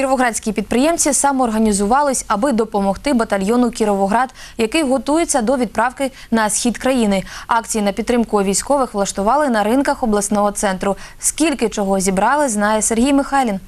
Кіровоградські підприємці самоорганізувались, аби допомогти батальйону Кіровоград, який готується до відправки на схід країни. Акції на підтримку військових влаштували на ринках обласного центру. Скільки чого зібрали, знає Сергій Михайлін.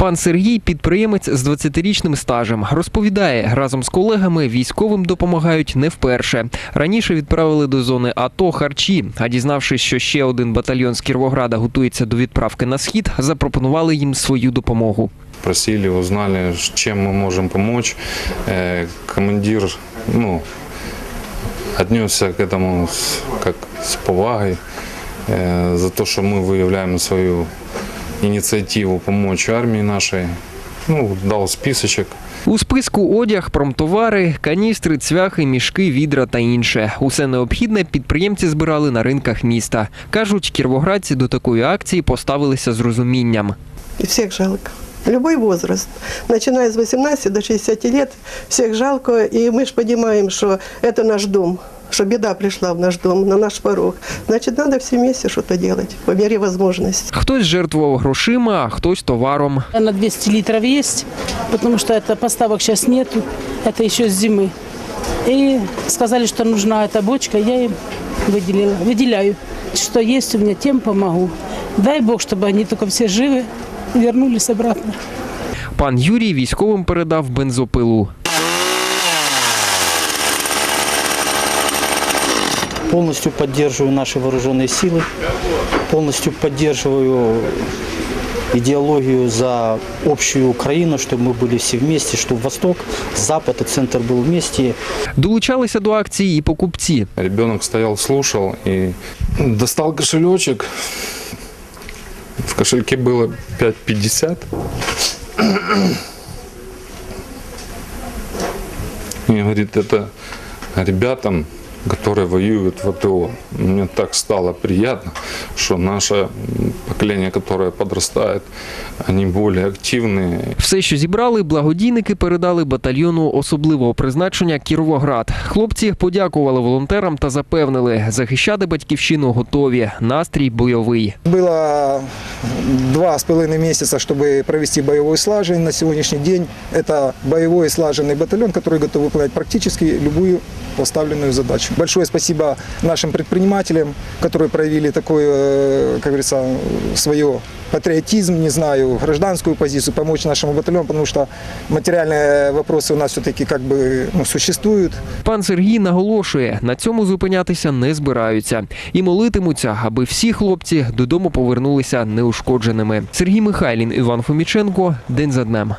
Пан Сергій, підприємець з 20-річним стажем, розповідає, разом з колегами військовим допомагають не вперше. Раніше відправили до зони АТО харчі, а дізнавшись, що ще один батальйон з Кіровограда готується до відправки на схід, запропонували їм свою допомогу. Просили, узнали, чем мы можем помочь. Э, Командир ну, отнесся к этому с, как с повагой э, за то, что мы выявляем свою инициативу помочь армии нашей. Ну, дал списочек. У списку одяг, промтовари, каністри, цвяхи, мішки, відра та інше. Усе необхідне підприємці збирали на ринках міста. Кажуть, кіровоградці до такої акції поставилися з розумінням. И всех жалко. Любой возраст, начиная с 18 до 60 лет, всех жалко. И мы же понимаем, что это наш дом, что беда пришла в наш дом, на наш порог. Значит, надо все вместе что-то делать по мере возможности. Хтось жертвував грошима, а хтось товаром. На 200 литров есть, потому что это поставок сейчас нету, это еще с зимы. И сказали, что нужна эта бочка, я им выделила, выделяю. Что есть у меня, тем помогу. Дай Бог, чтобы они только все живы и вернулись обратно. Пан Юрій військовим передав бензопилу. Полностью поддерживаю наши вооруженные силы, полностью поддерживаю идеологию за общую Украину, чтобы мы были все вместе, чтобы Восток, Запад и Центр был вместе. Долучалися до акції і покупці. Ребенок стоял, слушал и достал кошелечек. В кошельке было 5,50. И говорит, это ребятам, которые воюют в АТО. Мне так стало приятно, что наше м, поколение, которое подрастает, они более активные, Все, що зібрали, благодійники передали батальйону особливого призначення Кіровоград. Хлопці подякували волонтерам та запевнили, захищати батьківщину готові. Настрій бойовий. Было два с половиной месяца, чтобы провести боевой слажень. На сегодняшний день это боевой слаженный батальон, который готов выполнять практически любую поставленную задачу. Большое спасибо нашим предпринимателям, которые проявили такой, э, как говорится, свое патриотизм, не знаю, гражданскую позицию, помочь нашему батальону, потому что материальные вопросы у нас все-таки как бы ну, существуют. Пан Сергій наголошує, на цьому зупинятися не збираються і молитимуться, аби всі хлопці додому повернулися неушкодженими. Сергій Михайлін, Іван Фоміченко, день за днем.